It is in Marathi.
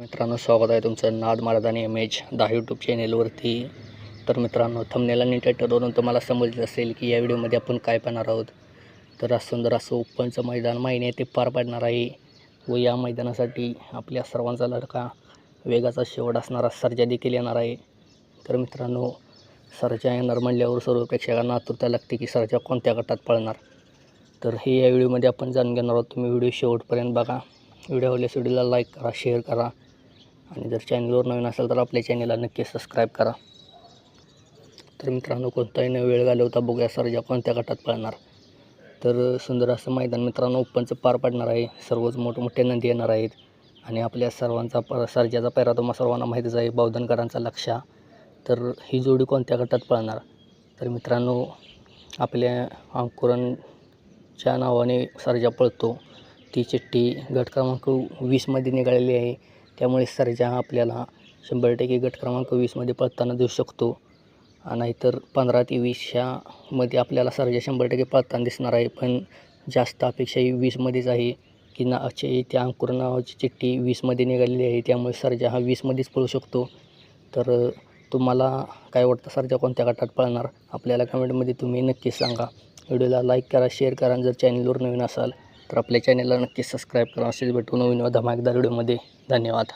मित्रांनो स्वागत आहे तुमचं नाद महाराजांनी एम एच दहा यूट्यूब चॅनेलवरती तर मित्रांनो थमनेला आणि टायटलवरून तुम्हाला समजलं असेल की या व्हिडिओमध्ये आपण काय पाहणार आहोत. तर आज सुंदर असं ओपनचं मैदान महिने ते पार पाडणार आहे. व या मैदानासाठी आपल्या सर्वांचा लढका वेगाचा शेवट असणारा सर्जा देखील येणार आहे. तर मित्रांनो सर्जा येणार म्हणल्यावर सर्व प्रेक्षकांना आतुरता लागते की सर्जा कोणत्या गटात पळणार. तर हे या व्हिडिओमध्ये आपण जाणून घेणार आहोत. तुम्ही व्हिडिओ शेवटपर्यंत बघा. व्हिडिओ आवडल्यास व्हिडिओला लाईक करा शेअर करा. आणि जर चॅनलवर नवीन असेल तर आपल्या चॅनलला नक्की सबस्क्राईब करा. तर मित्रांनो कोणताही न वेळ घालवता बघूया सर्जा कोणत्या गटात पळणार. तर सुंदर असं मैदान मित्रांनो ओपनचं पार पडणार आहे. सर्वच मोठमोठे नदी येणार आहेत. आणि आपल्या सर्वांचा पर सर्जाचा पैरा तुम्हाला सर्वांना माहितीच आहे बावधनकरांचा लक्ष तर ही जोडी कोणत्या गटात पळणार? तर मित्रांनो आपल्या अंकुरणच्या नावाने सर्जा पळतो. ती चिठ्ठी गट क्रमांक वीसमध्ये निघालेली आहे. त्यामुळे सर्जा हा आपल्याला शंभर टक्के गट क्रमांक वीसमध्ये पळताना देऊ शकतो. नाहीतर पंधरा ते वीसच्यामध्ये आपल्याला सर्जा शंभर टक्के पळताना दिसणार आहे. पण जास्त अपेक्षा ही वीसमध्येच आहे की नाचे त्या अंकुर नावाची चिठ्ठी वीसमध्ये निघालेली आहे. त्यामुळे सर्जा हा वीसमध्येच पळू शकतो. तर तुम्हाला काय वाटतं सर्जा कोणत्या गटात पळणार? आपल्याला कमेंटमध्ये तुम्ही नक्कीच सांगा. व्हिडिओला लाईक करा शेअर करा. जर चॅनलवर नवीन असाल तर आपल्या चॅनलला नक्की सबस्क्राईब करा. असेच भेटू नवीन व व्हिडिओमध्ये. धन्यवाद.